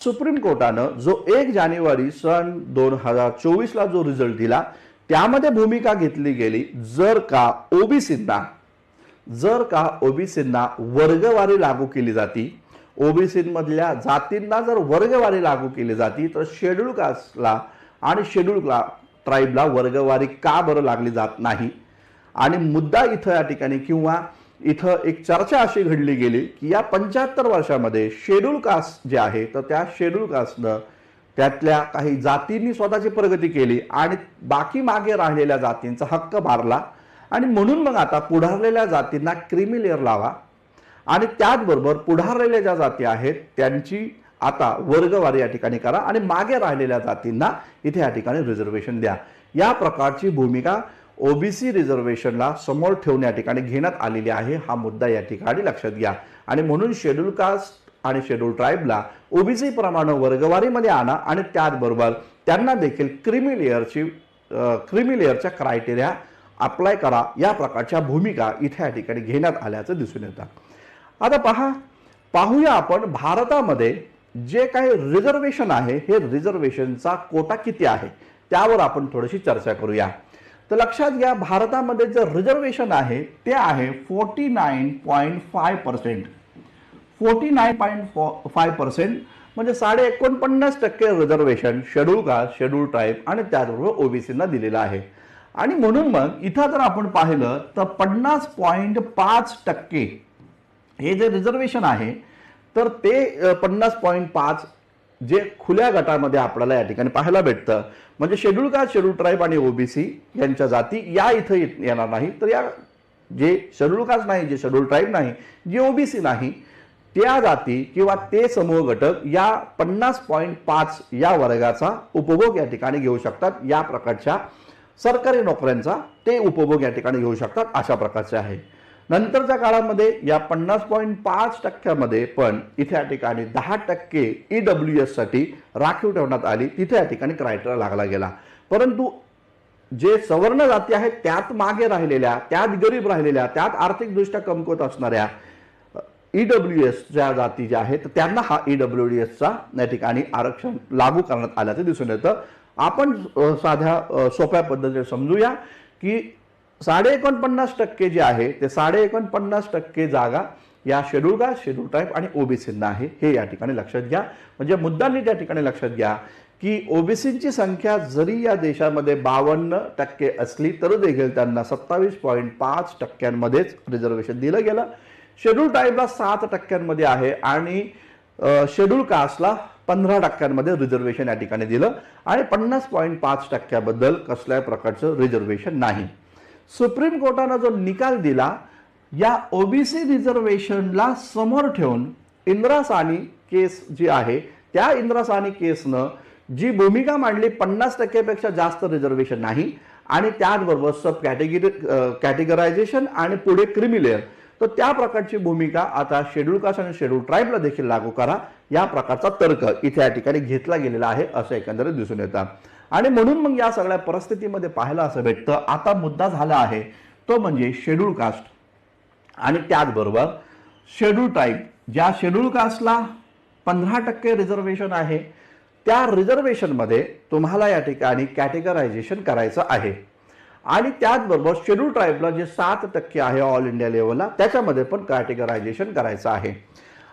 Supreme कोर्टानं जो एक जानेवारी सन दोन हजार चोवीसला जो रिझल्ट दिला त्यामध्ये भूमिका घेतली गेली जर का ओबीसींना. जर का ओबीसींना वर्गवारी लागू केली जाती ओबीसीमधल्या जातींना जर वर्गवारी लागू केली जाती तर शेड्यूल कास्टला आणि शेड्यूल क्ला ट्राईबला वर्गवारी का बरं लागली जात नाही? आणि मुद्दा इथं या ठिकाणी किंवा इथं एक चर्चा अशी घडली गेली की या पंच्याहत्तर वर्षामध्ये शेड्यूल कास्ट जे आहे तर त्या शेड्यूल कास्टनं त्यातल्या काही जातींनी स्वतःची प्रगती केली आणि बाकी मागे राहिलेल्या जातींचा हक्क मारला आणि म्हणून मग आता पुढारलेल्या जातींना क्रिमी लेअर लावा. आणि त्याचबरोबर पुढारलेल्या ज्या जाती आहेत त्यांची आता वर्गवारी या ठिकाणी करा आणि मागे राहिलेल्या जातींना इथे या ठिकाणी रिझर्वेशन द्या. या प्रकारची भूमिका ओबीसी रिझर्वेशनला समोर ठेवून या ठिकाणी घेण्यात आलेली आहे हा मुद्दा या ठिकाणी लक्षात घ्या. आणि म्हणून शेड्यूल कास्ट आणि शेड्यूल ट्राईबला ओबीसी प्रमाणे वर्गवारीमध्ये आणा आणि त्याचबरोबर त्यांना देखील क्रिमी लेअरची क्रिमी लेअरच्या क्रायटेरिया अप्लाय करा. या प्रकारच्या भूमिका इथे या ठिकाणी घेण्यात आल्याचं दिसून येतं. आता पहा पाहूया आपण भारतामध्ये जे काही रिझर्वेशन आहे हे रिझर्वेशनचा कोटा किती आहे? त्यावर आपण थोडीशी चर्चा करूया. तर लक्षात घ्या भारतामध्ये जे रिझर्वेशन आहे ते आहे forty nine point five percent forty nine point five percent म्हणजे साडे एकोणपन्नास टक्के reservation schedule caste schedule tribe आणि त्याचबरोबर ओबीसींना दिलेलं आहे. आणि म्हणून मग इथं जर आपण पाहिलं तर पन्नास पॉईंट पाच टक्के हे जे रिझर्वेशन आहे तर ते पन्नास पॉईंट पाच जे खुल्या गटामध्ये आपल्याला या ठिकाणी पाहायला भेटतं. म्हणजे शेड्यूल कास्ट शेड्यूल ट्राईब आणि ओबीसी यांच्या जाती या इथं येणार नाही. तर या जे शेड्यूल कास्ट नाही जे शेड्यूल ट्राईब नाही जे ओबीसी नाही त्या जाती किंवा ते समूह घटक या पन्नास पॉईंट पाच या वर्गाचा उपभोग या ठिकाणी घेऊ शकतात. या प्रकारच्या सरकारी नोकऱ्यांचा ते उपभोग या ठिकाणी घेऊ शकतात. अशा प्रकारचे आहे. नंतरच्या काळामध्ये या पन्नास पॉईंट पाच टक्क्यामध्ये पण इथे या ठिकाणी दहा टक्के ई डब्ल्यू एससाठी राखीव ठेवण्यात आली. तिथे या ठिकाणी क्रायटेरिया लागला गेला. परंतु जे सवर्ण जाती आहेत त्यात मागे राहिलेल्या त्यात गरीब राहिलेल्या त्यात आर्थिकदृष्ट्या कमकुवत असणाऱ्या ई डब्ल्यू एस ज्या जाती ज्या आहेत त्यांना हा ई डब्ल्यू डी एसचा या ठिकाणी आरक्षण लागू करण्यात आल्याचं दिसून येतं. आपण साध्या सोप्या पद्धतीने समजूया की साडे एकोणपन्नास टक्के जे आहे ते साडे एकोणपन्नास टक्के जागा या शेड्यूल कास्ट शेड्यूल टाईप आणि ओबीसींना आहे. हे या ठिकाणी लक्षात घ्या. म्हणजे मुद्दांनी त्या ठिकाणी लक्षात घ्या की ओबीसींची संख्या जरी या देशामध्ये बावन्न टक्के असली तर देखील त्यांना सत्तावीस पॉईंट पाच टक्क्यांमध्येच रिझर्वेशन दिलं गेलं. शेड्यूल टाईपला सात टक्क्यांमध्ये आहे आणि शेड्यूल कास्टला पंधरा टक्क्यांमध्ये रिझर्वेशन या ठिकाणी दिलं. आणि पन्नास पॉईंट पाच टक्क्याबद्दल कसल्या प्रकारचं रिझर्वेशन नाही. सुप्रीम कोर्टानं जो निकाल दिला या ओबीसी रिझर्वेशनला समोर ठेवून इंदिरा सानी केस जी आहे त्या इंदिरा सानी केसनं जी भूमिका मांडली पन्नास टक्क्यापेक्षा जास्त रिझर्वेशन नाही आणि त्याचबरोबर सब कॅटेगरी कॅटेगरायझेशन आणि पुढे क्रिमिलेअर तर त्या प्रकारची भूमिका आता शेड्यूल कास्ट आणि शेड्यूल ट्राईबला देखील लागू करा. या प्रकारचा तर्क इथे या ठिकाणी घेतला गेलेला आहे असं एकंदरीत दिसून येतं. आणि म्हणून मग या सगळ्या परिस्थितीमध्ये पाहायला असं भेटतं आता मुद्दा झाला आहे तो म्हणजे शेड्यूल कास्ट आणि त्याचबरोबर शेड्यूल टाईप ज्या शेड्यूल कास्टला पंधरा टक्के रिझर्वेशन आहे त्या रिझर्वेशनमध्ये तुम्हाला या ठिकाणी कॅटेगरायझेशन करायचं आहे. आणि त्याचबरोबर शेड्यूल ट्राईबला जे सात टक्के आहे ऑल इंडिया लेवलला त्याच्यामध्ये पण कॅटेगरायझेशन करायचं आहे.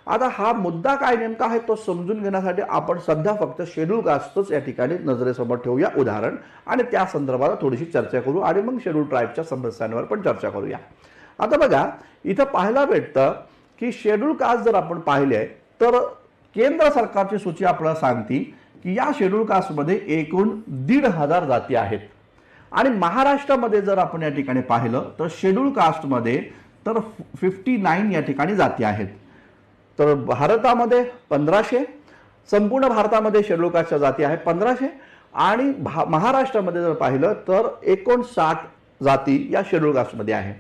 आता हा मुद्दा काय नेमका आहे तो समजून घेण्यासाठी आपण सध्या फक्त शेड्यूल कास्टच या ठिकाणी. नजरेसमोर ठेवूया उदाहरण आणि त्या संदर्भात थोडीशी चर्चा करू आणि मग शेड्यूल ट्राईबच्या समस्यांवर पण चर्चा करूया. आता बघा इथं पाहायला भेटतं की शेड्यूल कास्ट जर आपण पाहिले तर केंद्र सरकारची सूची आपल्याला सांगती की या शेड्यूल कास्टमध्ये एकूण दीड हजार जाती आहेत. आणि महाराष्ट्रामध्ये जर आपण या ठिकाणी पाहिलं तर शेड्यूल कास्टमध्ये तर फिफ्टी नाईन या ठिकाणी जाती आहेत. तर भारतामध्ये पंधराशे संपूर्ण भारतामध्ये शेड्युलकास्टच्या जाती आहेत पंधराशे. आणि भा महाराष्ट्रामध्ये जर पाहिलं तर एकोणसाठ जाती या शेड्यूल कास्टमध्ये आहे.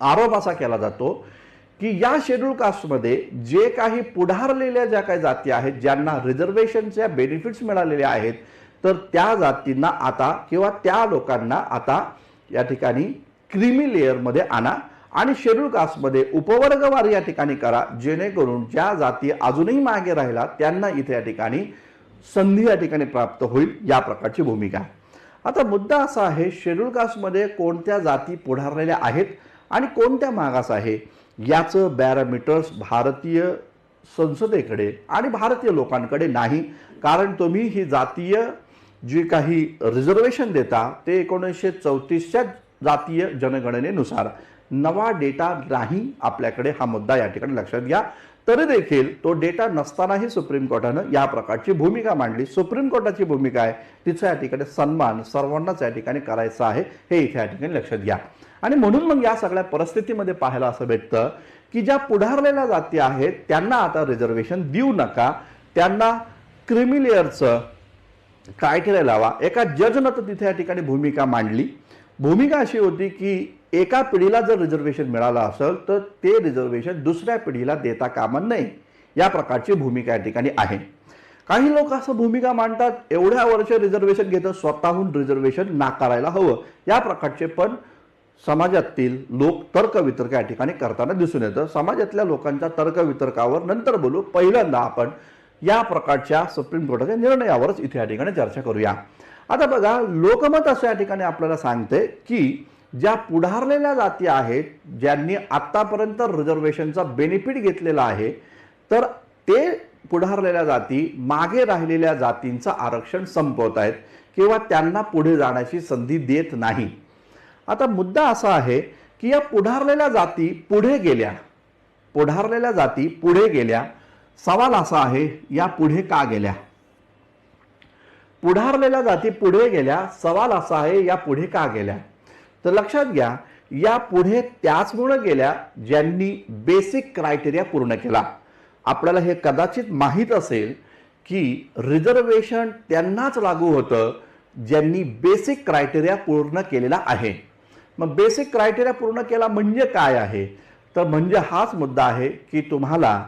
आरोप असा केला जातो की या शेड्यूल कास्टमध्ये जे काही पुढारलेल्या ज्या काही जाती आहेत ज्यांना रिझर्वेशनच्या बेनिफिट्स मिळालेले आहेत तर त्या जातींना आता किंवा त्या लोकांना आता या ठिकाणी क्रिमी लेअरमध्ये आणा. आणि शेड्यूल कास्टमध्ये उपवर्गवार या ठिकाणी करा जेणेकरून ज्या जाती अजूनही मागे राहिला त्यांना इथे या ठिकाणी संधी या ठिकाणी प्राप्त होईल या प्रकारची भूमिका आहे. आता मुद्दा असा आहे शेड्यूल कास्टमध्ये कोणत्या जाती पुढारलेल्या आहेत आणि कोणत्या मागास आहे? याचं बॅरामीटर्स भारतीय संसदेकडे आणि भारतीय लोकांकडे नाही. कारण तुम्ही ही जातीय जी काही रिझर्वेशन देता ते एकोणीसशे चौतीसच्या जातीय जनगणनेनुसार. नवा डेटा नाही आपल्याकडे हा मुद्दा या ठिकाणी लक्षात घ्या. तरी देखील तो डेटा नसतानाही सुप्रीम कोर्टानं या प्रकारची भूमिका मांडली. सुप्रीम कोर्टाची भूमिका आहे तिचा या ठिकाणी सन्मान सर्वांनाच या ठिकाणी करायचा आहे हे इथे या ठिकाणी लक्षात घ्या. आणि म्हणून मग या सगळ्या परिस्थितीमध्ये पाहायला असं भेटतं की ज्या पुढारलेल्या जाती आहेत त्यांना आता रिझर्वेशन देऊ नका. त्यांना क्रिमिलेअरचं क्रायटेरिया लावा. एका जजनं तर तिथे या ठिकाणी भूमिका मांडली. भूमिका अशी होती की एका पिढीला जर रिझर्वेशन मिळालं असेल तर ते रिझर्वेशन दुसऱ्या पिढीला देता कामा नये. या प्रकारची भूमिका या ठिकाणी आहे. काही लोक असं भूमिका मांडतात एवढ्या वर्ष रिझर्वेशन घेतं स्वतःहून रिझर्वेशन नाकारायला हवं. या प्रकारचे पण समाजातील लोक तर्कवितर्क या ठिकाणी करताना दिसून येतं. समाजातल्या लोकांच्या तर्कवितर्कावर नंतर बोलू. पहिल्यांदा आपण या प्रकारच्या सुप्रीम कोर्टाच्या निर्णयावरच इथे या ठिकाणी चर्चा करूया. आता बघा लोकमत असं या ठिकाणी आपल्याला सांगते की ज्या पुढारलेल्या जाती आहेत ज्यांनी आत्तापर्यंत रिझर्वेशनचा बेनिफिट घेतलेला आहे तर ते पुढारलेल्या जाती मागे राहिलेल्या जातींचं आरक्षण संपवत आहेत किंवा त्यांना पुढे जाण्याची संधी देत नाही. आता मुद्दा असा आहे की या पुढारलेल्या जाती पुढे गेल्या. पुढारलेल्या जाती पुढे गेल्या. सवाल असा आहे या पुढे का गेल्या? पुढारलेल्या जाती पुढे गेल्या. सवाल असा आहे या पुढे का गेल्या? तर लक्षात घ्या या पुढे त्याचमुळे गेल्या ज्यांनी बेसिक क्रायटेरिया पूर्ण केला. आपल्याला हे कदाचित माहीत असेल की रिझर्वेशन त्यांनाच लागू होतं ज्यांनी बेसिक क्रायटेरिया पूर्ण केलेला आहे. मग बेसिक क्रायटेरिया पूर्ण केला म्हणजे काय आहे? तर म्हणजे हाच मुद्दा आहे की तुम्हाला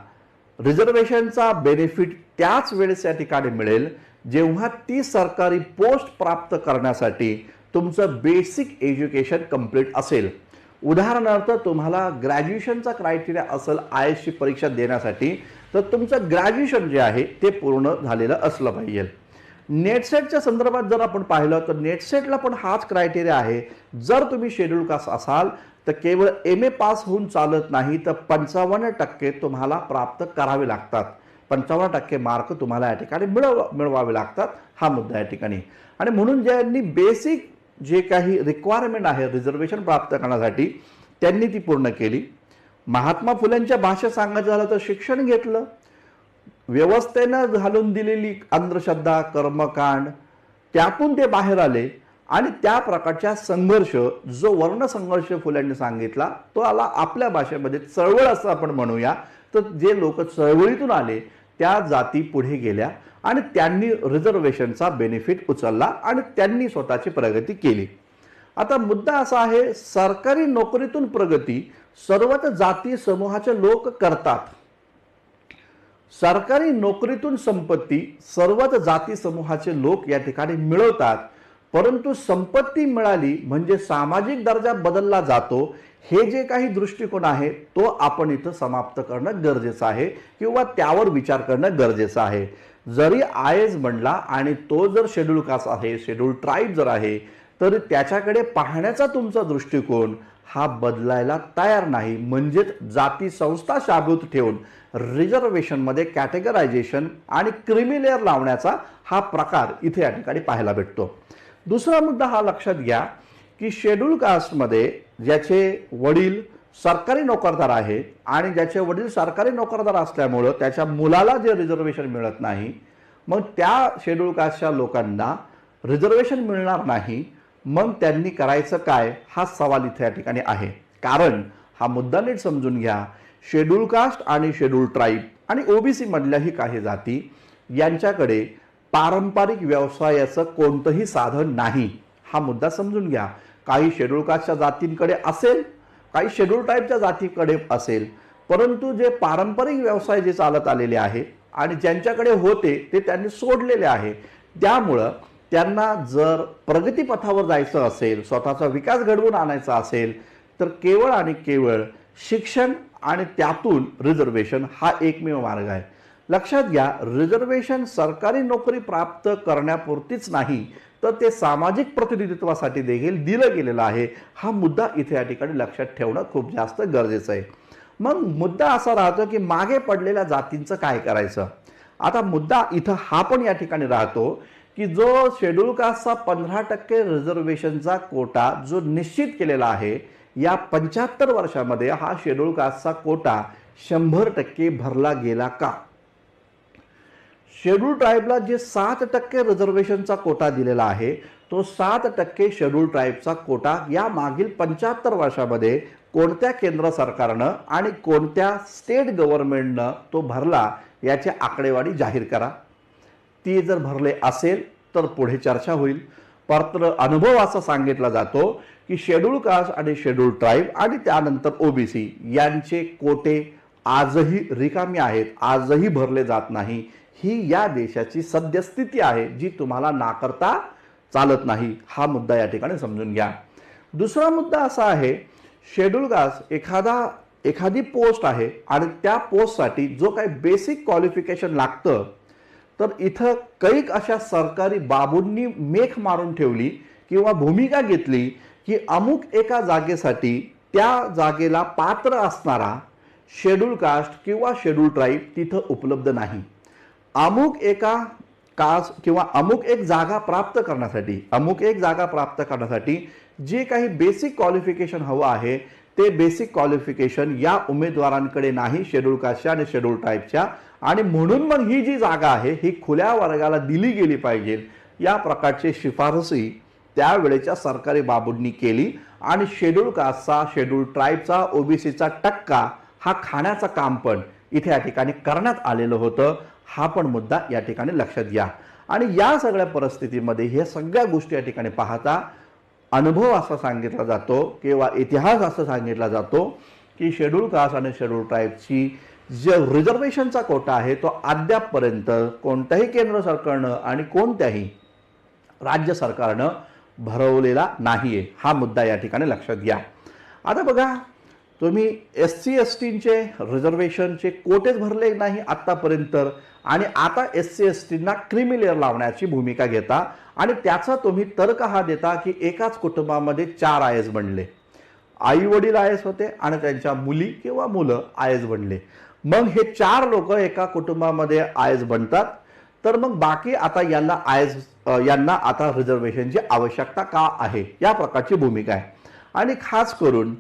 रिझर्वेशनचा बेनिफिट त्याच वेळेस या ठिकाणी मिळेल जेव्हा ती सरकारी पोस्ट प्राप्त करण्यासाठी तुमचं बेसिक एज्युकेशन कंप्लीट असेल. उदाहरणार्थ तुम्हाला ग्रॅज्युएशनचा क्रायटेरिया असेल आय एसची परीक्षा देण्यासाठी तर तुमचं ग्रॅज्युएशन जे आहे ते पूर्ण झालेलं असलं पाहिजे. नेटसेटच्या संदर्भात जर आपण पाहिलं तर नेटसेटला पण हाच क्रायटेरिया आहे. जर तुम्ही शेड्यूल कास्ट असाल तर केवळ एम ए पास होऊन चालत नाही तर पंचावन्न टक्के तुम्हाला प्राप्त करावे लागतात. पंचावन्न टक्के मार्क तुम्हाला या ठिकाणी मिळव मिळवावे लागतात हा मुद्दा या ठिकाणी. आणि म्हणून ज्यांनी बेसिक जे काही रिक्वायरमेंट आहे रिझर्वेशन प्राप्त करण्यासाठी त्यांनी ती पूर्ण केली. महात्मा फुलेंच्या भाषेत सांगायचं झालं तर शिक्षण घेतलं. व्यवस्थेनं घालून दिलेली अंधश्रद्धा कर्मकांड त्यातून ते बाहेर आले आणि त्या प्रकारच्या संघर्ष जो वर्ण संघर्ष फुल्यांनी सांगितला तो आला आपल्या भाषेमध्ये चळवळ असं आपण म्हणूया. तर जे लोक चळवळीतून आले त्या जाती पुढे गेल्या आणि त्यांनी रिझर्वेशनचा बेनिफिट उचलला आणि त्यांनी स्वतःची प्रगती केली. आता मुद्दा असा आहे सरकारी नोकरीतून प्रगती सर्वच जाती समूहाचे लोक करतात. सरकारी नोकरीतून संपत्ती सर्वच जाती समूहाचे लोक या ठिकाणी मिळवतात. परंतु संपत्ती मिळाली म्हणजे सामाजिक दर्जा बदलला जातो हे जे काही दृष्टिकोन आहे तो आपण इथं समाप्त करणं गरजेचं आहे किंवा त्यावर विचार करणं गरजेचं आहे. जरी आय एस म्हणला आणि तो जर शेड्यूल कास्ट आहे शेड्यूल ट्राईब जर आहे तर त्याच्याकडे पाहण्याचा तुमचा दृष्टिकोन हा बदलायला तयार नाही. म्हणजेच जाती संस्था शाबूत ठेवून रिझर्वेशनमध्ये कॅटेगरायझेशन आणि क्रिमिलेअर लावण्याचा हा प्रकार इथे या ठिकाणी पाहायला भेटतो. दुसरा मुद्दा हा लक्षात घ्या की शेड्यूल कास्टमध्ये ज्याचे वडील सरकारी नोकरदार आहेत आणि ज्याचे वडील सरकारी नोकरदार असल्यामुळं त्याच्या मुलाला जे रिझर्वेशन मिळत नाही मग त्या शेड्यूल कास्टच्या लोकांना रिझर्वेशन मिळणार नाही. मग त्यांनी करायचं काय? हा सवाल इथे या ठिकाणी आहे. कारण हा मुद्दा नीट समजून घ्या. शेड्यूल कास्ट आणि शेड्यूल ट्राईब आणि ओबीसीमधल्याही काही जाती यांच्याकडे पारंपरिक व्यवसायाचं कोणतंही साधन नाही. हा मुद्दा समजून घ्या. काही शेड्यूल कास्टच्या जातींकडे असेल काही शेड्यूल टाईपच्या जातीकडे असेल परंतु जे पारंपरिक व्यवसाय जे चालत आलेले आहे आणि ज्यांच्याकडे होते ते त्यांनी सोडलेले आहे. त्यामुळं त्यांना जर प्रगतीपथावर जायचं असेल स्वतःचा विकास घडवून आणायचा असेल तर केवळ आणि केवळ शिक्षण आणि त्यातून रिझर्वेशन हा एकमेव मार्ग आहे. लक्षात घ्या रिझर्वेशन सरकारी नोकरी प्राप्त करण्यापुरतीच नाही तर ते सामाजिक प्रतिनिधित्वासाठी देखील दिलं गेलेलं आहे. हा मुद्दा इथे या ठिकाणी लक्षात ठेवणं खूप जास्त गरजेचं आहे. मग मुद्दा असा राहतो की मागे पडलेल्या जातींचं काय करायचं? आता मुद्दा इथं हा पण या ठिकाणी राहतो की जो शेड्यूल कास्टचा पंधरा टक्के रिझर्वेशनचा कोटा जो निश्चित केलेला आहे या पंच्याहत्तर वर्षामध्ये हा शेड्यूल कास्टचा कोटा शंभर टक्के भरला गेला का? शेड्यूल ट्राईबला जे सात टक्के रिझर्वेशनचा कोटा दिलेला आहे तो सात टक्के शेड्यूल ट्राईबचा कोटा या मागील पंच्याहत्तर वर्षामध्ये कोणत्या केंद्र सरकारनं आणि कोणत्या स्टेट गव्हर्नमेंटनं तो भरला याची आकडेवारी जाहीर करा. ती जर भरले असेल तर पुढे चर्चा होईल. परत्र अनुभव असा सांगितला जातो की शेड्यूल कास्ट आणि शेड्यूल ट्राईब आणि त्यानंतर ओबीसी यांचे कोटे आजही रिकामी आहेत आजही भरले जात नाही. ही या देशाची सद्यस्थिती आहे जी तुम्हाला नाकारता चालत नाही. हा मुद्दा या ठिकाणी समजून घ्या. दुसरा मुद्दा असा आहे शेड्यूल कास्ट एखादा एखादी पोस्ट आहे आणि त्या पोस्टसाठी जो काही बेसिक क्वालिफिकेशन लागतं तर इथं कैक अशा सरकारी बाबूंनी मेख मारून ठेवली किंवा भूमिका घेतली की अमुक एका जागेसाठी त्या जागेला पात्र असणारा शेड्यूल कास्ट किंवा शेड्यूल ट्राईब तिथं उपलब्ध नाही. अमुक एका कास किंवा अमुक एक जागा प्राप्त करण्यासाठी अमुक एक जागा प्राप्त करण्यासाठी जे काही बेसिक क्वालिफिकेशन हवं आहे ते बेसिक क्वालिफिकेशन या उमेदवारांकडे नाही शेड्यूल कास्टच्या आणि शेड्यूल टाईपच्या आणि म्हणून मग ही जी जागा आहे ही खुल्या वर्गाला दिली गेली पाहिजे. या प्रकारची शिफारसी त्यावेळेच्या सरकारी बाबूंनी केली. आणि शेड्यूल कास्टचा शेड्यूल ट्राईबचा ओबीसीचा टक्का हा खाण्याचं काम पण इथे या ठिकाणी करण्यात आलेलं होतं. हा पण मुद्दा या ठिकाणी लक्षात घ्या. आणि या सगळ्या परिस्थितीमध्ये हे सगळ्या गोष्टी या ठिकाणी पाहता अनुभव असा सांगितला जातो किंवा इतिहास असं सांगितला जातो की शेड्यूल कास्ट आणि शेड्यूल ट्राईबची जे रिझर्वेशनचा कोटा आहे तो अद्यापपर्यंत कोणत्याही केंद्र सरकारनं आणि कोणत्याही राज्य सरकारनं भरवलेला नाही आहे हा मुद्दा या ठिकाणी लक्षात घ्या. आता बघा तुम्ही एस सी एस टीचे रिझर्वेशनचे कोटेच भरले नाही आत्तापर्यंत आणि आता एस सी एस टींना क्रिमिलेअर लावण्याची भूमिका घेता. आणि त्याचा तुम्ही तर्क हा देता की एकाच कुटुंबामध्ये चार आय एस बनले. आई वडील आय एस होते आणि त्यांच्या मुली किंवा मुलं आय एस बनले. मग हे चार लोक एका कुटुंबामध्ये आय एस बनतात. तर मग बाकी आता यांना आय एस यांना आता रिझर्वेशनची आवश्यकता का आहे? या प्रकारची भूमिका आहे. आणि खास करून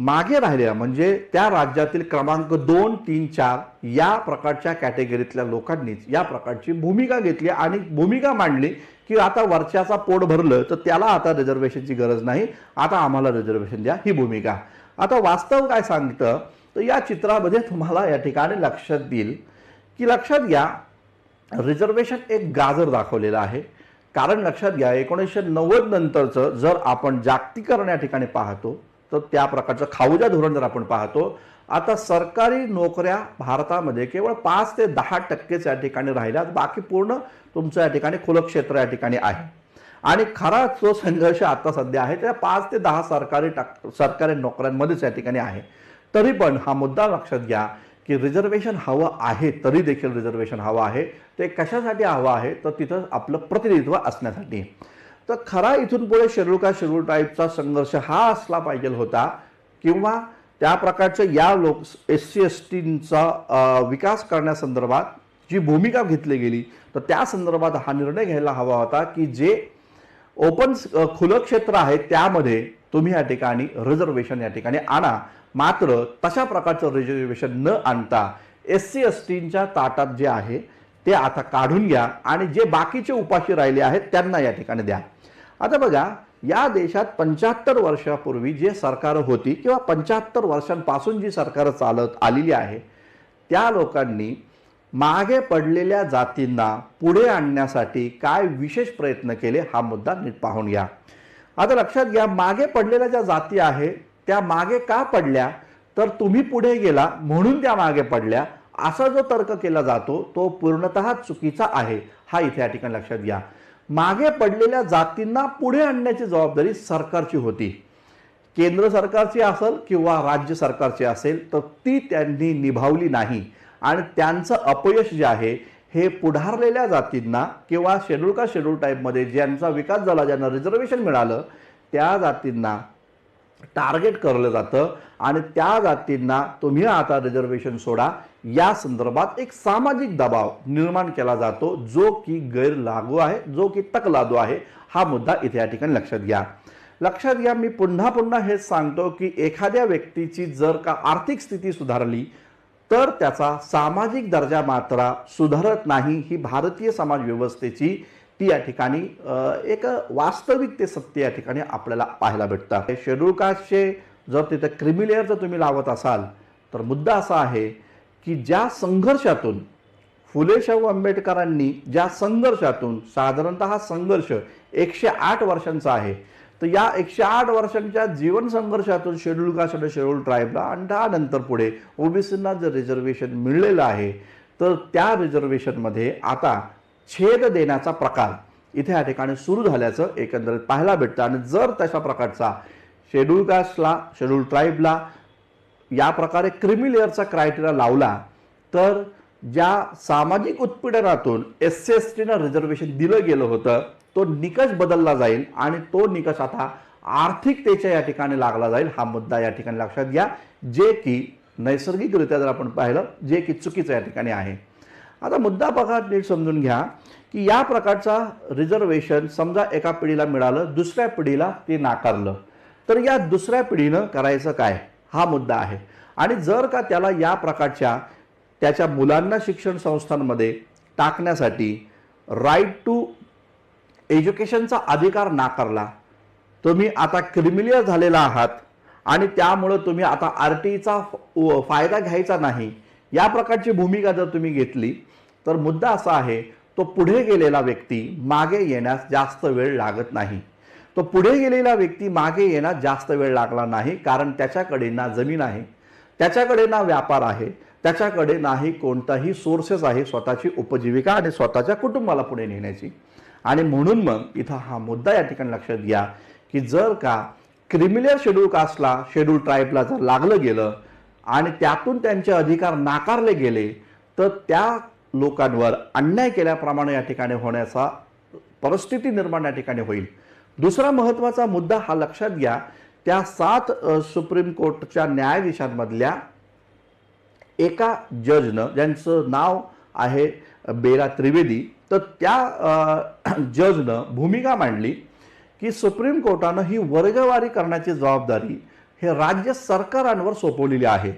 मागे राहिलेल्या म्हणजे त्या राज्यातील क्रमांक दोन तीन चार या प्रकारच्या कॅटेगरीतल्या लोकांनीच या प्रकारची भूमिका घेतली आणि भूमिका मांडली की आता वरच्याचा पोट भरलं तर त्याला आता रिझर्वेशनची गरज नाही. आता आम्हाला रिझर्वेशन द्या ही भूमिका. आता वास्तव काय सांगतं? तर या चित्रामध्ये तुम्हाला या ठिकाणी लक्षात देईल की लक्षात घ्या रिझर्वेशन एक गाजर दाखवलेलं आहे. कारण लक्षात घ्या एकोणीसशे नव्वद नंतरचं जर आपण जागतिकरण या ठिकाणी पाहतो तर त्या प्रकारचं खाऊजा धोरण जर आपण पाहतो आता सरकारी नोकऱ्या भारतामध्ये केवळ पाच ते दहा टक्केच या ठिकाणी राहिल्यात बाकी पूर्ण तुमचं या ठिकाणी खुलं क्षेत्र या ठिकाणी आहे. आणि खरा जो संघर्ष आता सध्या आहे त्या पाच ते दहा सरकारी टक सरकारी नोकऱ्यांमध्येच या ठिकाणी आहे. तरी पण हा मुद्दा लक्षात घ्या की रिझर्वेशन हवं आहे तरी देखील रिझर्वेशन हवं आहे. ते कशासाठी हवं आहे तर तिथं आपलं प्रतिनिधित्व असण्यासाठी. तर खरा इथून पुढे शेड्यूल कास्ट शेड्यूल संघर्ष हा असला पाहिजे होता किंवा त्या प्रकारच्या या लोक एस सी एस टींचा विकास करण्यासंदर्भात जी भूमिका घेतली गेली तर त्या संदर्भात हा निर्णय घ्यायला हवा होता की जे ओपन खुलं क्षेत्र आहे त्यामध्ये तुम्ही या ठिकाणी रिझर्वेशन या ठिकाणी आणा. मात्र तशा प्रकारचं रिझर्वेशन न आणता एस सी एस टींच्या ताटात जे आहे ते आता काढून घ्या आणि जे बाकीचे उपाशी राहिले आहेत त्यांना या ठिकाणी द्या. आता बघा या देशात पंच्याहत्तर वर्षापूर्वी जे सरकार होती किंवा पंच्याहत्तर वर्षांपासून जी सरकार चालत आलेली आहे त्या लोकांनी मागे पडलेल्या जातींना पुढे आणण्यासाठी काय विशेष प्रयत्न केले हा मुद्दा नीट पाहून घ्या. आता लक्षात घ्या मागे पडलेल्या ज्या जाती आहे त्या मागे का पडल्या? तर तुम्ही पुढे गेला म्हणून त्या मागे पडल्या. असा जो तर्क केला जातो तो पूर्णतः चुकीचा आहे. हा इथे या ठिकाणी लक्षात घ्या. मागे पडलेल्या जातींना पुढे आणण्याची जबाबदारी सरकारची होती. केंद्र सरकारची असेल किंवा राज्य सरकारची असेल तर ती त्यांनी निभावली नाही. आणि त्यांचं अपयश जे आहे हे पुढारलेल्या जातींना किंवा शेड्यूल का शेड्यूल टाईपमध्ये ज्यांचा विकास झाला ज्यांना रिझर्वेशन मिळालं त्या जातींना टार्गेट करलं जातं आणि त्या जातींना तुम्ही आता रिझर्वेशन सोडा. या संदर्भात एक सामाजिक दबाव निर्माण केला जातो जो की गैर लागू आहे जो की तकलादू आहे. हा मुद्दा इथे या ठिकाणी लक्षात घ्या. लक्षात घ्या मी पुन्हा पुन्हा हेच सांगतो की एखाद्या व्यक्तीची जर का आर्थिक स्थिती सुधारली तर त्याचा सामाजिक दर्जा मात्र सुधारत नाही. ही भारतीय समाज व्यवस्थेची ती या ठिकाणी एक वास्तविक ते सत्य या ठिकाणी आपल्याला पाहायला भेटतं. शेड्यूल कास्टचे जर तिथे क्रिमिलेअर जर तुम्ही लावत असाल तर मुद्दा असा आहे की ज्या संघर्षातून फुले शाहू आंबेडकरांनी ज्या संघर्षातून साधारणतः हा संघर्ष एकशे आठ वर्षांचा आहे तर या एकशे आठ वर्षांच्या जीवन संघर्षातून शेड्यूल कास्ट आणि शेड्यूल ट्राईबला आणि त्यानंतर पुढे ओबीसींना जर रिझर्वेशन मिळलेलं आहे तर त्या रिझर्वेशनमध्ये आता छेद देण्याचा प्रकार. इथे या ठिकाणी सुरू झाल्याचं एकंदरीत पाहायला भेटतं. आणि जर तशा प्रकारचा शेड्यूल कास्टला शेड्यूल ट्राईबला या प्रकारे क्रिमी लेअरचा क्रायटेरिया लावला तर ज्या सामाजिक उत्पीडनातून एस सी एस टीनं रिझर्वेशन दिलं गेलं होतं तो निकष बदलला जाईल आणि तो निकष आता आर्थिकतेच्या या ठिकाणी लागला जाईल. हा मुद्दा या ठिकाणी लक्षात घ्या जे की नैसर्गिकरित्या जर आपण पाहिलं जे की चुकीचं या ठिकाणी आहे. आता मुद्दा बघा नीट समजून घ्या की या प्रकारचा रिझर्वेशन समजा एका पिढीला मिळालं दुसऱ्या पिढीला ते नाकारलं. तर या दुसऱ्या पिढीनं करायचं काय? हा मुद्दा आहे. आणि जर का त्याला या प्रकारच्या त्याच्या मुलांना शिक्षण संस्थांमध्ये टाकण्यासाठी राईट टू एज्युकेशनचा अधिकार नाकारला तुम्ही आता क्रिमिलियर झालेला आहात आणि त्यामुळं तुम्ही आता आर टीचा फायदा घ्यायचा नाही या प्रकारची भूमिका जर तुम्ही घेतली तर मुद्दा असा आहे तो पुढे गेलेला व्यक्ती मागे येण्यास जास्त वेळ लागत नाही. तो पुढे गेलेला व्यक्ती मागे येण्यास जास्त वेळ लागला नाही कारण त्याच्याकडे ना जमीन आहे. त्याच्याकडे ना व्यापार आहे. त्याच्याकडे नाही कोणताही सोर्सेस आहे स्वतःची उपजीविका आणि स्वतःच्या कुटुंबाला पुढे नेण्याची. आणि म्हणून मग इथं हा मुद्दा या ठिकाणी लक्षात घ्या की जर का क्रिमिनल शेड्यूल कास्टला शेड्यूल ट्राईबला जर लागलं गेलं आणि त्यातून त्यांचे अधिकार नाकारले गेले तर त्या लोकांवर अन्याय केल्याप्रमाणे या ठिकाणी होण्याचा परिस्थिती निर्माण या ठिकाणी होईल. दुसरा महत्त्वाचा मुद्दा हा लक्षात घ्या त्या सात सुप्रीम कोर्टच्या न्यायाधीशांमधल्या एका जजनं ज्यांचं नाव आहे बेरा त्रिवेदी तर त्या जजनं भूमिका मांडली की सुप्रीम कोर्टानं ही वर्गवारी करण्याची जबाबदारी हे राज्य सरकारांवर सोपवलेली आहे.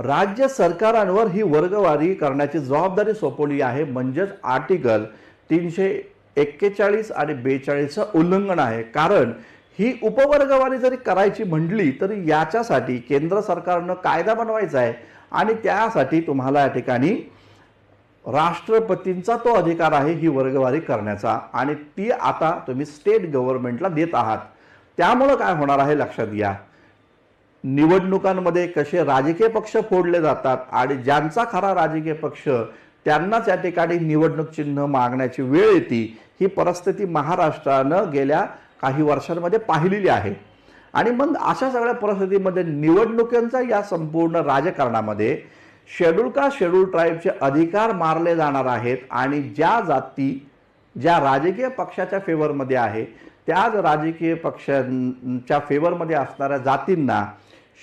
राज्य सरकारांवर ही वर्गवारी करण्याची जबाबदारी सोपवली आहे. म्हणजेच आर्टिकल तीनशे एक्केचाळीस आणि बेचाळीसचं उल्लंघन आहे. कारण ही उपवर्गवारी जरी करायची म्हटली तरी याच्यासाठी केंद्र सरकारनं कायदा बनवायचा आहे आणि त्यासाठी तुम्हाला या ठिकाणी राष्ट्रपतींचा तो अधिकार आहे ही वर्गवारी करण्याचा. आणि ती आता तुम्ही स्टेट गव्हर्नमेंटला देत आहात. त्यामुळं काय होणार आहे लक्षात घ्या. निवडणुकांमध्ये कसे राजकीय पक्ष फोडले जातात आणि ज्यांचा खरा राजकीय पक्ष त्यांनाच या ठिकाणी निवडणूक चिन्ह मागण्याची वेळ येते ही परिस्थिती महाराष्ट्रानं गेल्या काही वर्षांमध्ये पाहिलेली आहे. आणि मग अशा सगळ्या परिस्थितीमध्ये निवडणुकांचा या संपूर्ण राजकारणामध्ये शेड्यूल का शेड्यूल ट्राईबचे अधिकार मारले जाणार आहेत आणि ज्या जाती ज्या राजकीय पक्षाच्या फेवरमध्ये आहे त्याच राजकीय पक्षांच्या फेवरमध्ये असणाऱ्या जातींना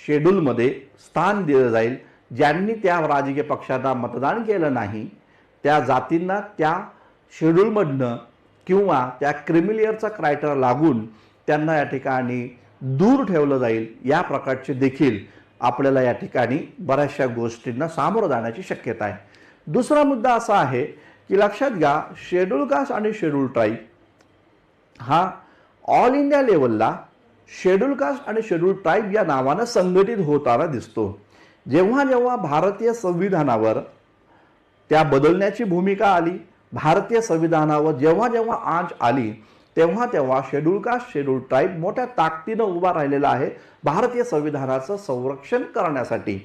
शेड्यूलमध्ये स्थान दिलं जाईल. ज्यांनी त्या राजकीय पक्षांना मतदान केलं नाही त्या जातींना त्या शेड्यूलमधनं किंवा त्या क्रिमिलियरचा क्रायटेरिया लागून त्यांना या ठिकाणी दूर ठेवलं जाईल. या प्रकारचे देखील आपल्याला या ठिकाणी बऱ्याचशा गोष्टींना सामोरं जाण्याची शक्यता आहे. दुसरा मुद्दा असा आहे की लक्षात घ्या शेड्यूल कास्ट आणि शेड्यूल ट्राईब हा ऑल इंडिया लेवलला शेड्यूल कास्ट आणि शेड्यूल ट्राईब या नावानं संघटित होताना दिसतो. जेव्हा जेव्हा भारतीय संविधानावर त्या बदलण्याची भूमिका आली भारतीय संविधानावर जेव्हा जेव्हा आंच आली तेव्हा तेव्हा शेड्यूल कास्ट शेड्यूल ट्राईब मोठ्या ताकदीनं उभा राहिलेला आहे भारतीय संविधानाचं संरक्षण करण्यासाठी.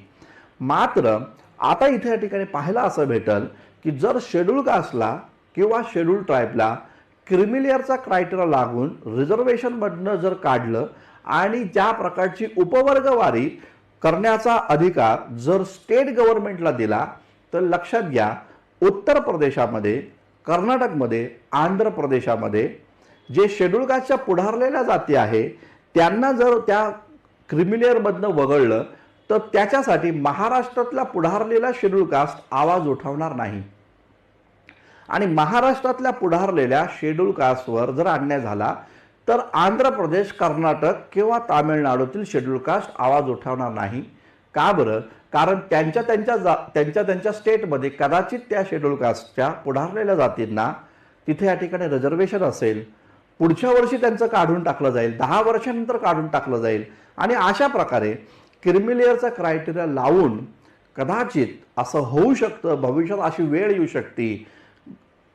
मात्र आता इथे या ठिकाणी पाहायला असं भेटल की जर शेड्यूल कास्टला किंवा शेड्यूल ट्राईबला क्रिमिलियरचा क्रायटेरिया लागून रिझर्वेशनमधनं जर काढलं आणि ज्या प्रकारची उपवर्गवारी करण्याचा अधिकार जर स्टेट गव्हर्नमेंटला दिला तर लक्षात घ्या उत्तर प्रदेशामध्ये कर्नाटकमध्ये आंध्र प्रदेशामध्ये जे शेड्यूल कास्टच्या पुढारलेल्या जाती आहे त्यांना जर त्या क्रिमिलेअरमधनं वगळलं तर त्याच्यासाठी महाराष्ट्रातला पुढारलेला शेड्यूल कास्ट आवाज उठवणार नाही. आणि महाराष्ट्रातल्या पुढारलेल्या शेड्यूल कास्टवर जर अन्याय झाला तर आंध्र प्रदेश कर्नाटक किंवा तामिळनाडूतील शेड्यूल कास्ट आवाज उठवणार नाही. का बरं? कारण त्यांच्या त्यांच्या जा त्यांच्या त्यांच्या स्टेटमध्ये कदाचित त्या शेड्यूल कास्टच्या पुढारलेल्या जातींना तिथे या ठिकाणी रिझर्वेशन असेल. पुढच्या वर्षी त्यांचं काढून टाकलं जाईल. दहा वर्षानंतर काढून टाकलं जाईल. आणि अशा प्रकारे क्रिमिलेअरचा क्रायटेरिया लावून कदाचित असं होऊ शकतं भविष्यात अशी वेळ येऊ शकते.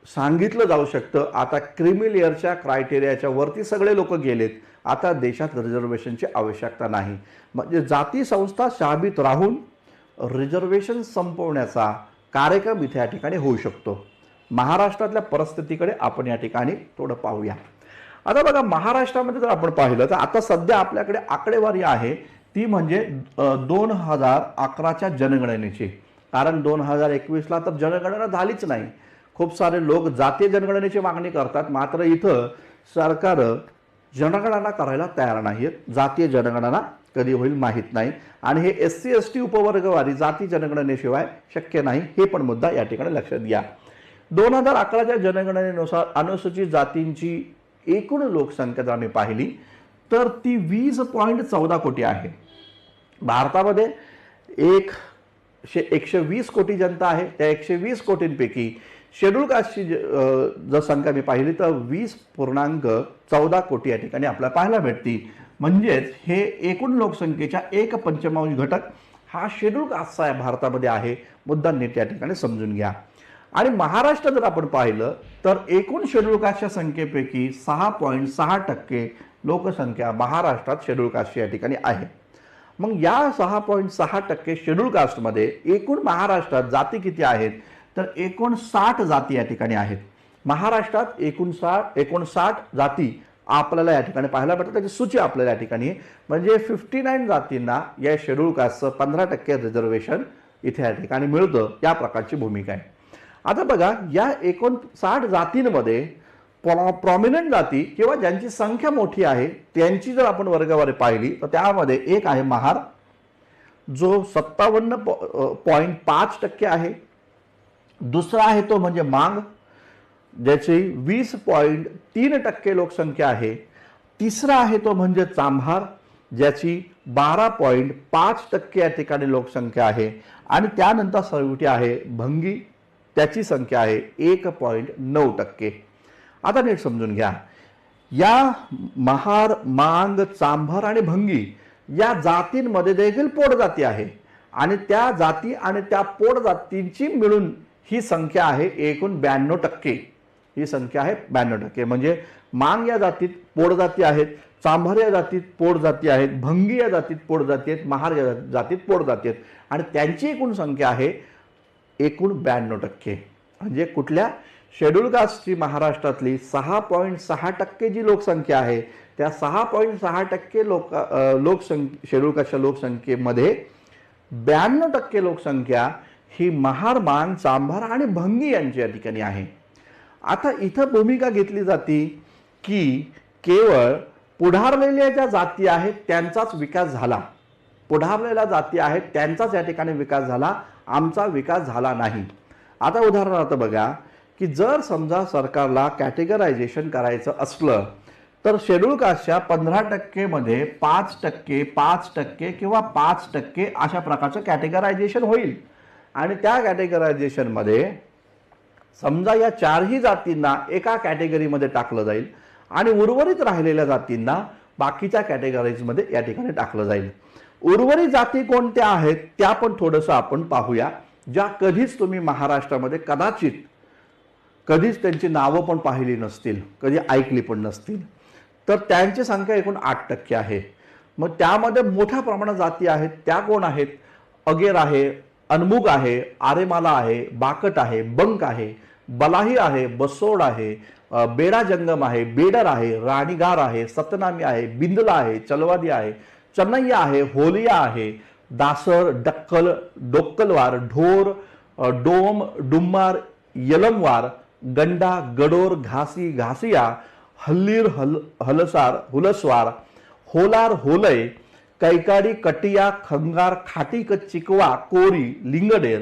सांगितलं जाऊ शकतं. आता क्रिमिल लेअरच्या क्रायटेरियाच्या वरती सगळे लोक गेलेत. आता देशात रिझर्वेशनची आवश्यकता नाही. म्हणजे जाती संस्था शाबित राहून रिझर्वेशन संपवण्याचा कार्यक्रम इथे या ठिकाणी होऊ शकतो. महाराष्ट्रातल्या परिस्थितीकडे आपण या ठिकाणी थोडं पाहूया. आता बघा महाराष्ट्रामध्ये जर आपण पाहिलं तर आता सध्या आपल्याकडे आकडेवारी आहे ती म्हणजे दोन हजार अकराच्या जनगणनेची. कारण दोन हजार एकवीसला तर जनगणना झालीच नाही. खूप सारे लोक जातीय जनगणनेची मागणी करतात. मात्र इथं सरकार जनगणना करायला तयार नाही आहेत जातीय जनगणना कधी होईल माहीत नाही. आणि हे एस सी एस टी उपवर्गवारी जाती जनगणनेशिवाय शक्य नाही. हे पण मुद्दा या ठिकाणी लक्षात घ्या. दोन हजार अकराच्या जनगणनेनुसार अनुसूचित जातींची एकूण लोकसंख्या जर आम्ही पाहिली तर ती वीस पॉईंट चौदा कोटी आहे. भारतामध्ये एक शे एकशे वीस कोटी जनता आहे. त्या एकशे वीस कोटींपैकी शेड्यूल कास्टची जर संख्या मी पाहिली तर वीस पूर्णांक चौदा कोटी या ठिकाणी आपल्याला पाहायला भेटती म्हणजेच हे एकूण लोकसंख्येच्या एक पंचमांश घटक हा शेड्यूल कास्टचा आहे भारतामध्ये आहे. मुद्दा नीट या ठिकाणी समजून घ्या. आणि महाराष्ट्र जर आपण पाहिलं तर एकूण शेड्यूल कास्टच्या संख्येपैकी सहा पॉईंट सहा टक्के लोकसंख्या महाराष्ट्रात शेड्यूल कास्टची या ठिकाणी आहे. मग या सहा पॉईंट सहा टक्के शेड्यूल कास्टमध्ये एकूण महाराष्ट्रात जाती किती आहेत? तर एकोणसाठ जाती या ठिकाणी आहेत. महाराष्ट्रात एकोणसाठ एकोणसाठ जाती आपल्याला या ठिकाणी पाहायला भेटतात त्याची सूची आपल्याला या ठिकाणी म्हणजे फिफ्टी नाईन जातींना या शेड्यूल कास्टचं पंधरा टक्के रिझर्वेशन इथे या ठिकाणी मिळतं. या प्रकारची भूमिका आहे. आता बघा या एकोणसाठ जातींमध्ये प्रॉ प्रॉमिनंट जाती किंवा ज्यांची संख्या मोठी आहे त्यांची जर आपण वर्गवारी पाहिली तर त्यामध्ये एक आहे महार जो सत्तावन्न पॉ पॉईंट पाच टक्के आहे. दुसरा आहे तो म्हणजे मांग ज्याची वीस पॉईंट तीन टक्के लोकसंख्या आहे. तिसरा आहे तो म्हणजे चांभार ज्याची बारा पॉईंट पाच टक्के या ठिकाणी लोकसंख्या आहे. आणि त्यानंतर शेवटी आहे भंगी त्याची संख्या आहे एक पॉईंट नऊ टक्के. आता नीट समजून घ्या. या महार मांग चांभार आणि भंगी या जातींमध्ये देखील पोट जाती आहे. आणि त्या जाती आणि त्या पोट जातींची मिळून ही संख्या आहे एकूण ब्याण्णव टक्के. ही संख्या आहे ब्याण्णव टक्के. म्हणजे मांग या जातीत पोड जाती आहेत चांभार या जातीत पोड जाती आहेत भंगी या जातीत पोट जाती आहेत महार या जातीत पोट जाती आहेत. आणि त्यांची एकूण संख्या आहे एकूण ब्याण्णव टक्के. म्हणजे कुठल्या? शेड्यूल कास्टची महाराष्ट्रातली सहा पॉईंट सहा टक्के जी लोकसंख्या आहे त्या सहा पॉईंट सहा टक्के लोक लोकसंख्या शेड्यूल कास्टच्या लोकसंख्येमध्ये ब्याण्णव टक्के लोकसंख्या ही महारमान चांभार आणि भंगी यांची या ठिकाणी आहे. आता इथं भूमिका घेतली जाते की केवळ पुढारलेल्या ज्या जाती आहेत त्यांचाच विकास झाला. पुढारलेल्या जाती आहेत त्यांचाच या ठिकाणी विकास झाला. आमचा विकास झाला नाही. आता उदाहरणार्थ बघा की जर समजा सरकारला कॅटेगरायझेशन करायचं असलं तर शेड्यूल कास्टच्या पंधरा टक्केमध्ये पाच टक्के पाच टक्के किंवा पाच टक्के अशा प्रकारचं कॅटेगरायझेशन होईल. आणि त्या कॅटेगरायझेशनमध्ये समजा या चारही जातींना एका कॅटेगरीमध्ये टाकलं जाईल आणि उर्वरित राहिलेल्या जातींना बाकीच्या कॅटेगरीजमध्ये या ठिकाणी टाकलं जाईल. उर्वरित जाती कोणत्या आहेत त्या पण थोडंसं आपण पाहूया ज्या कधीच तुम्ही महाराष्ट्रामध्ये कदाचित कधीच त्यांची नावं पण पाहिली नसतील कधी ऐकली पण नसतील. तर त्यांची संख्या एकूण आठ टक्के आहे. मग त्यामध्ये मोठ्या प्रमाणात जाती आहेत त्या कोण आहेत? अगेर आहे अनमुग आहे आरेमाला आहे बाकट आहे बंक आहे बलाही आहे बसोड आहे बेडा जंगम आहे बेडर आहे राणीगार आहे सतनामी आहे बिंदला आहे चलवादी आहे चन्नैया आहे होलिया आहे दासर डक्कल डोक्कलवार ढोर डोम डुम्मार यलमवार गंडा गडोर घासी घासिया हल्लीर हल हलसार हुलसवार होलार होलय कैकाडी कटिया खंगार खाटीक चिकवा कोरी लिंगडेर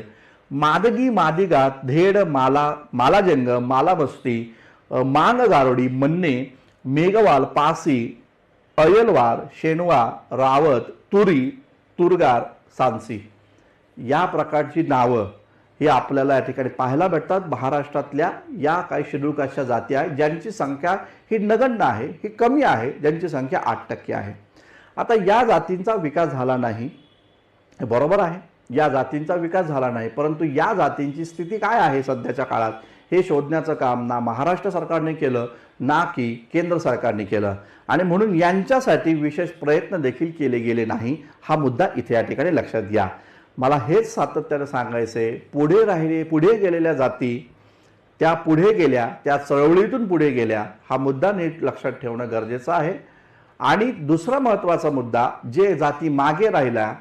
मादगी मादिगा धेड माला मालाजंग मालाबस्ती मांग गारोडी मन्ने मेघवाल पासी अयलवार शेनवा रावत तुरी तुरगार सांसी. या प्रकारची नावं ही आपल्याला या ठिकाणी पाहायला भेटतात. महाराष्ट्रातल्या या काही शेड्यूल कास्टच्या जाती आहेत ज्यांची संख्या ही नगण्य आहे ही कमी आहे ज्यांची संख्या आठ टक्के आहे. आता या जातींचा विकास झाला नाही. बरोबर आहे. या जातींचा विकास झाला नाही परंतु या जातींची स्थिती काय आहे सध्याच्या काळात? हे शोधण्याचं काम ना महाराष्ट्र सरकारने केलं ना की केंद्र सरकारने केलं. आणि म्हणून यांच्यासाठी विशेष प्रयत्न देखील केले गेले नाही हा मुद्दा इथे या ठिकाणी लक्षात घ्या. मला हेच सातत्यानं सांगायचं आहे पुढे राहिले पुढे गेलेल्या जाती त्या पुढे गेल्या त्या चळवळीतून पुढे गेल्या हा मुद्दा नीट लक्षात ठेवणं गरजेचं आहे. आणि दुसरा महत्त्वाचा मुद्दा जे जाती मागे राहिल्या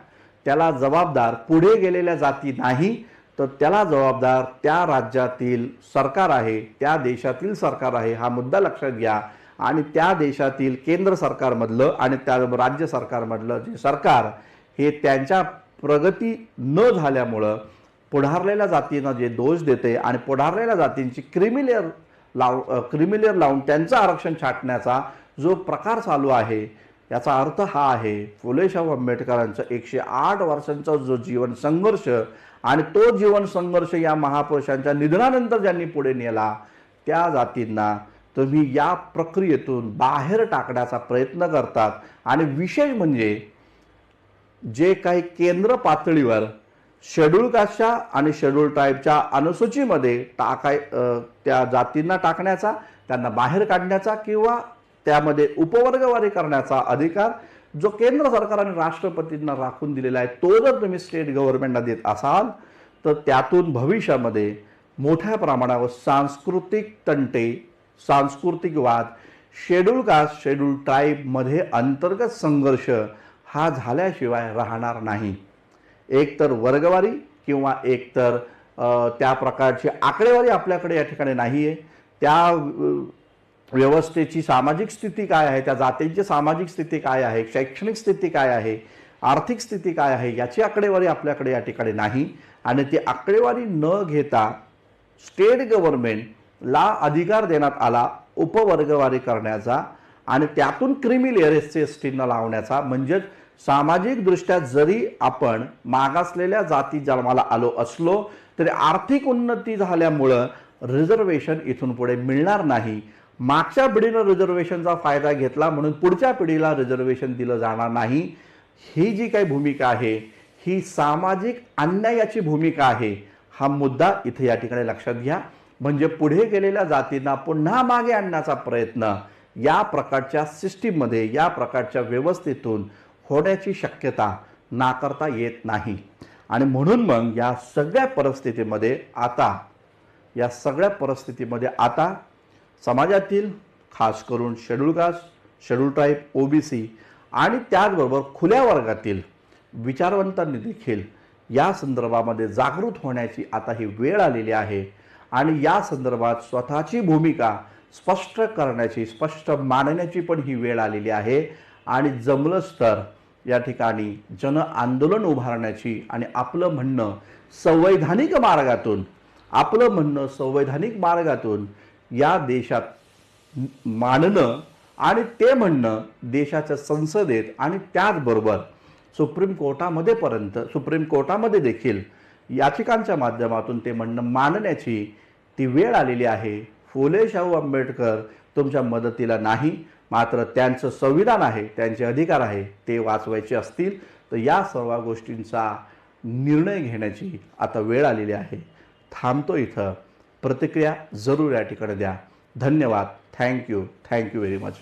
त्याला जबाबदार पुढे गेलेल्या जाती नाही तर त्याला जबाबदार त्या राज्यातील सरकार आहे त्या देशातील सरकार आहे हा मुद्दा लक्षात घ्या. आणि त्या देशातील केंद्र सरकारमधलं आणि त्या राज्य सरकारमधलं जे सरकार हे त्यांच्या प्रगती न झाल्यामुळं पुढारलेल्या जातींना जे दोष देते आणि पुढारलेल्या जातींची क्रिमिलेअर लाव क्रिमिलेअर लावून त्यांचं आरक्षण छाटण्याचा जो प्रकार चालू आहे याचा अर्थ हा आहे फुलेशाहू आंबेडकरांचा एकशे आठ वर्षांचा जो जीवन संघर्ष आणि तो जीवन संघर्ष या महापुरुषांच्या निधनानंतर ज्यांनी पुढे नेला त्या जातींना तुम्ही या प्रक्रियेतून बाहेर टाकण्याचा प्रयत्न करतात. आणि विशेष म्हणजे जे काही केंद्र पातळीवर शेड्यूल कास्टच्या आणि शेड्यूल ट्राईबच्या अनुसूचीमध्ये टाकाय त्या जातींना टाकण्याचा त्यांना बाहेर काढण्याचा किंवा त्यामध्ये उपवर्गवारी करण्याचा अधिकार जो केंद्र सरकार आणि राष्ट्रपतींना राखून दिलेला आहे तो जर तुम्ही स्टेट गव्हर्नमेंटला देत असाल तर त्यातून भविष्यामध्ये मोठ्या प्रमाणावर सांस्कृतिक तंटे सांस्कृतिक वाद शेड्यूल कास्ट शेड्यूल ट्राईबमध्ये अंतर्गत संघर्ष हा झाल्याशिवाय राहणार नाही. एकतर वर्गवारी किंवा एक तर त्या प्रकारची आकडेवारी आपल्याकडे या ठिकाणी नाही आहे त्या व्यवस्थेची सामाजिक स्थिती काय आहे? त्या जातींची सामाजिक स्थिती काय आहे? शैक्षणिक स्थिती काय आहे? आर्थिक स्थिती काय आहे? याची आकडेवारी आपल्याकडे या ठिकाणी नाही. आणि ती आकडेवारी न घेता स्टेट गव्हर्नमेंटला अधिकार देण्यात आला उपवर्गवारी करण्याचा आणि त्यातून creamy layer S C S टींना लावण्याचा. म्हणजेच सामाजिकदृष्ट्या जरी आपण मागासलेल्या जाती जन्माला आलो असलो तरी आर्थिक उन्नती झाल्यामुळं रिझर्वेशन इथून पुढे मिळणार नाही. मागच्या पिढीनं रिझर्वेशनचा फायदा घेतला म्हणून पुढच्या पिढीला रिझर्वेशन दिलं जाणार नाही. ही जी काही भूमिका आहे ही सामाजिक अन्यायाची भूमिका आहे हा मुद्दा इथे या ठिकाणी लक्षात घ्या. म्हणजे पुढे गेलेल्या जातींना पुन्हा मागे आणण्याचा प्रयत्न या प्रकारच्या सिस्टीममध्ये या प्रकारच्या व्यवस्थेतून होण्याची शक्यता नाकारता येत नाही. आणि म्हणून मग या सगळ्या परिस्थितीमध्ये आता या सगळ्या परिस्थितीमध्ये आता समाजातील खास करून schedule caste schedule tribe OBC आणि त्याचबरोबर खुल्या वर्गातील विचारवंतांनी देखील या संदर्भामध्ये जागृत होण्याची आता ही वेळ आलेली आहे आणि या संदर्भात स्वतःची भूमिका स्पष्ट करण्याची स्पष्ट मांडण्याची पण ही वेळ आलेली आहे आणि जमलंच तर या ठिकाणी जन आंदोलन उभारण्याची आणि आपलं म्हणणं संवैधानिक मार्गातून आपलं म्हणणं संवैधानिक मार्गातून या देशात मानणं आणि ते म्हणणं देशाच्या संसदेत आणि त्याचबरोबर सुप्रीम कोर्टामध्ये पर्यंत सुप्रीम कोर्टामध्ये देखील याचिकांच्या माध्यमातून ते म्हणणं मानण्याची ती वेळ आलेली आहे. फुले शाहू आंबेडकर तुमच्या मदतीला नाही मात्र त्यांचं संविधान आहे त्यांचे अधिकार आहे ते वाचवायचे असतील तर या सर्व गोष्टींचा निर्णय घेण्याची आता वेळ आलेली आहे. थांबतो इथं. प्रतिक्रिया जरूर या ठिकाणी द्या. धन्यवाद. Thank you thank you very much